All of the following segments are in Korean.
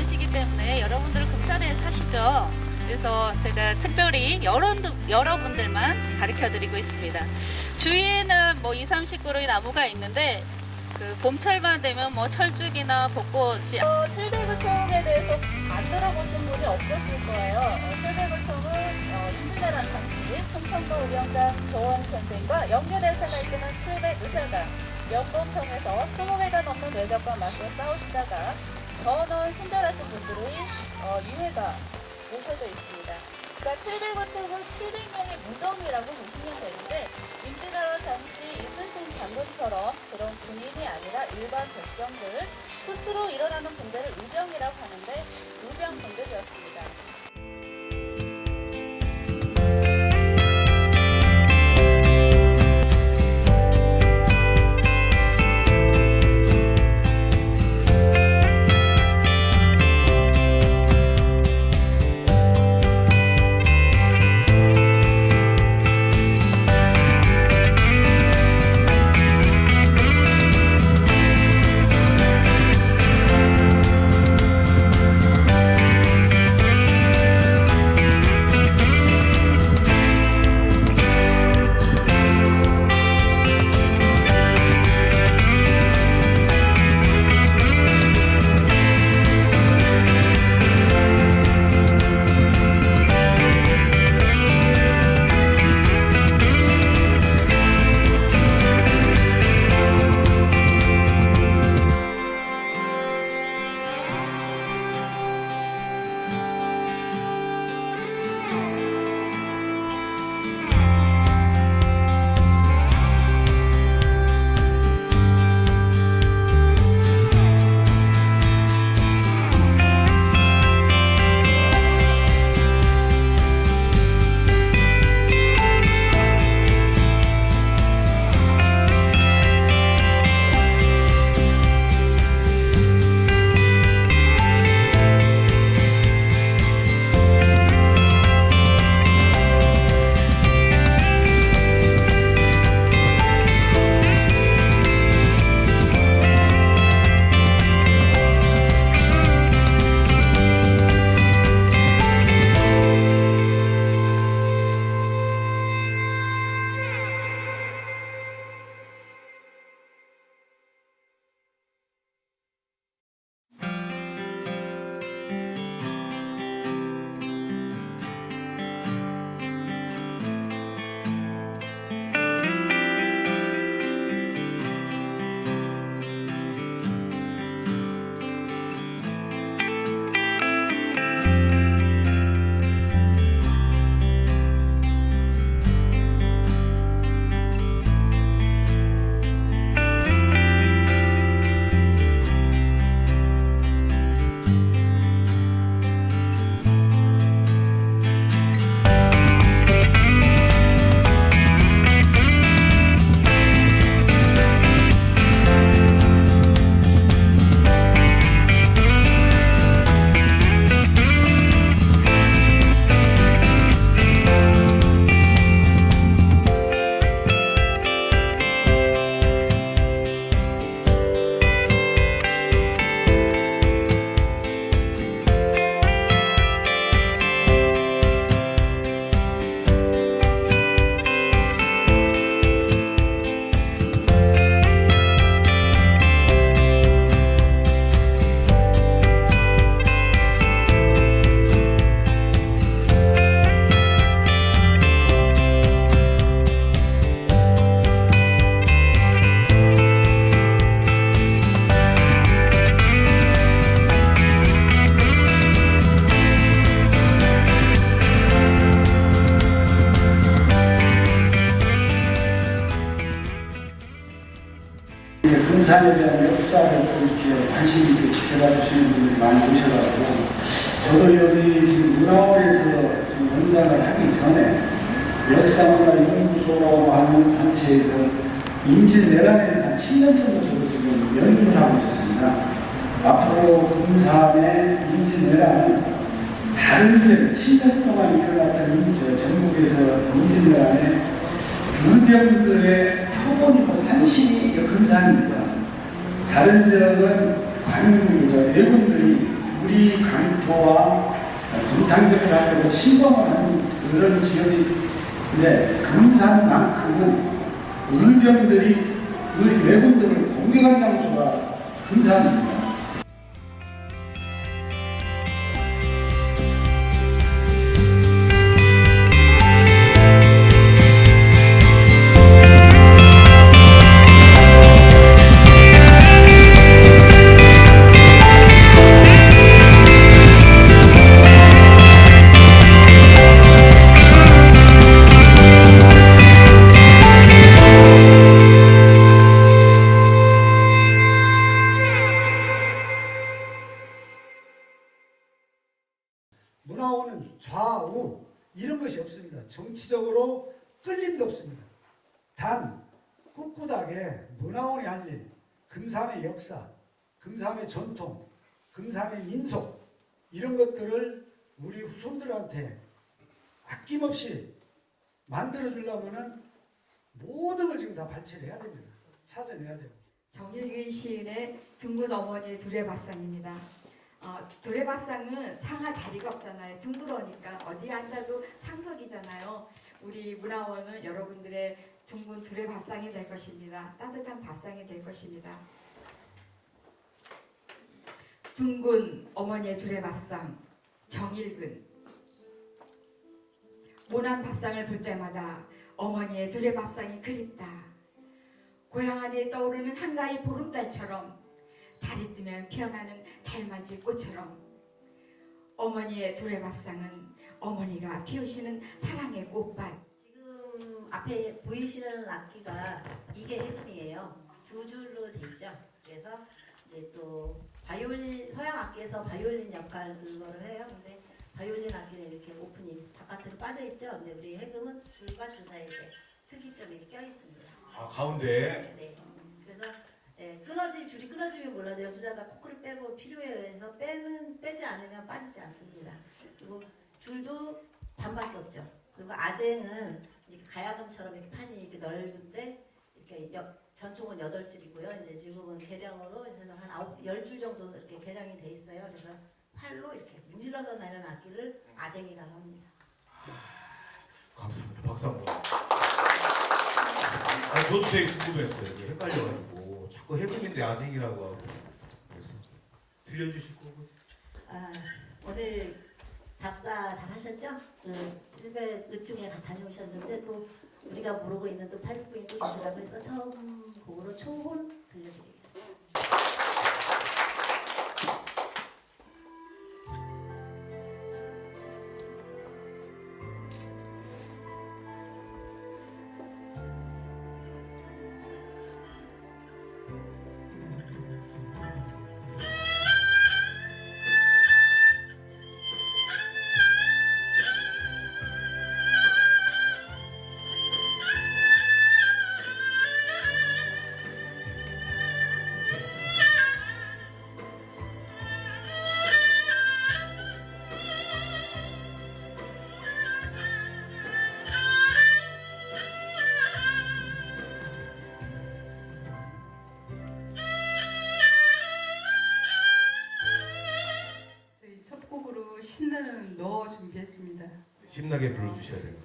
많으시기 때문에 여러분들은 금산에 사시죠. 그래서 제가 특별히 여러분들, 여러분들만 가르쳐 드리고 있습니다. 주위에는 뭐 2, 30그루의 나무가 있는데 그 봄철만 되면 뭐 철쭉이나 벚꽃이 어, 칠대구청에 대해서 안 들어보신 분이 없었을 거예요. 어, 칠대구청은 어, 임진왜란 당시 충청도 의령단 조원 선생과 연계대사가 이끄는 700 의사가 명동평에서 20회가 넘는 외적과 맞서 싸우시다가 전원 순절하신 분들의 어, 유해가 모셔져 있습니다. 그러니까 700호축은 700명의 무덤이라고 보시면 되는데 임진왜란 당시 이순신 장군처럼 그런 군인이 아니라 일반 백성들 스스로 일어나는 분들을 의병이라고 하는데 의병 분들이었습니다. 금산에 대한 역사를 또 이렇게 관심 있게 지켜봐 주시는 분들이 많이 오셔가지고 저도 여기 지금 문화원에서 지금 연장을 하기 전에 역사문화 연구소라고 하는 단체에서 임진왜란에 대해서 한 7년 정도 저도 지금 연구를 하고 있었습니다. 앞으로 금산의 임진왜란은 다른 지역 7년 동안 일어났던 임- 저 전국에서 임진왜란의 불병들의 표본이고 산신이 이 금산입니다. 다른 지역은 관저 외군들이 우리 강토와 분탕제를 하려고 침범을 하는 그런 지역인데 금산만큼은 의병들이 의 외군들을 공격한 장소가 금산입니다. 정치적으로 끌림도 없습니다. 단 꿋꿋하게 문화원이 할 일, 금산의 역사, 금산의 전통, 금산의 민속 이런 것들을 우리 후손들한테 아낌없이 만들어 주려면은 모든 걸 지금 다 발췌를 해야 됩니다. 찾아내야 돼요. 정일근 시인의 둥근 어머니의 두레밥상입니다. 어, 두레밥상은 상하 자리가 없잖아요. 둥그러니까 어디 앉아도 상석이잖아요. 우리 문화원은 여러분들의 둥근 두레밥상이 될 것입니다. 따뜻한 밥상이 될 것입니다. 둥근 어머니의 두레밥상 정일근 모난 밥상을 볼 때마다 어머니의 두레밥상이 그립다. 고향 안에 떠오르는 한가위 보름달처럼 달이 뜨면 피어나는 달맞이 꽃처럼 어머니의 두레밥상은 어머니가 피우시는 사랑의 꽃밭 지금 앞에 보이시는 악기가 이게 해금이에요. 두 줄로 돼 있죠. 그래서 이제 또 바이올린 서양 악기에서 바이올린 역할 그거를 해요. 근데 바이올린 악기는 이렇게 오픈이 바깥으로 빠져 있죠. 근데 우리 해금은 줄과 줄 사이에 특이점이 껴 있습니다. 아 가운데 네, 네. 그래서 예, 끊어지 줄이 끊어지면 몰라도 연주자가 코크를 빼고 필요에 의해서 빼는 빼지 않으면 빠지지 않습니다. 그리고 줄도 반밖에 없죠. 그리고 아쟁은 가야금처럼 이렇게 판이 이렇게 넓은데 이렇게 여- 전통은 여덟 줄이고요. 이제 지금은 개량으로 해서 한 아홉 열줄 정도 이렇게 개량이 돼 있어요. 그래서 활로 이렇게 문질러서 내는 악기를 아쟁이라고 합니다. 감사합니다 박수 한번 아 저도 되게 궁금했어요 헷갈려가지고 자꾸 해금인데 아딩이라고 하고 그래서 들려주실 거고 아, 오늘 박사 잘 하셨죠? 그 일베 의중에 다녀오셨는데 또 우리가 모르고 있는 또 팔북부인 또 계시다고 해서 처음 곡으로 초혼 들려드리겠습니다. 준비했습니다. 신나게 불러주셔야 됩니다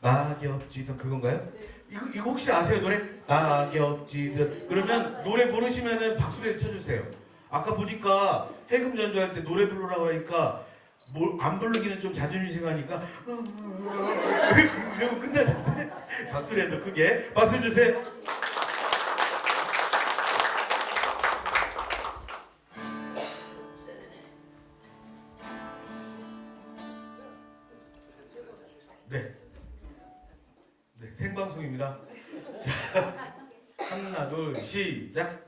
낙엽지든 그건가요? 이거, 이거 혹시 아세요 노래? 낙엽지든 그러면 노래 부르시면은 박수를 쳐주세요 아까 보니까 해금 연주할 때 노래 부르라고 하니까 뭘 안 부르기는 좀 자존심 상하니까 그리고 끝났는데 박수를 해도 크게 박수 주세요 하나, 둘, 시작.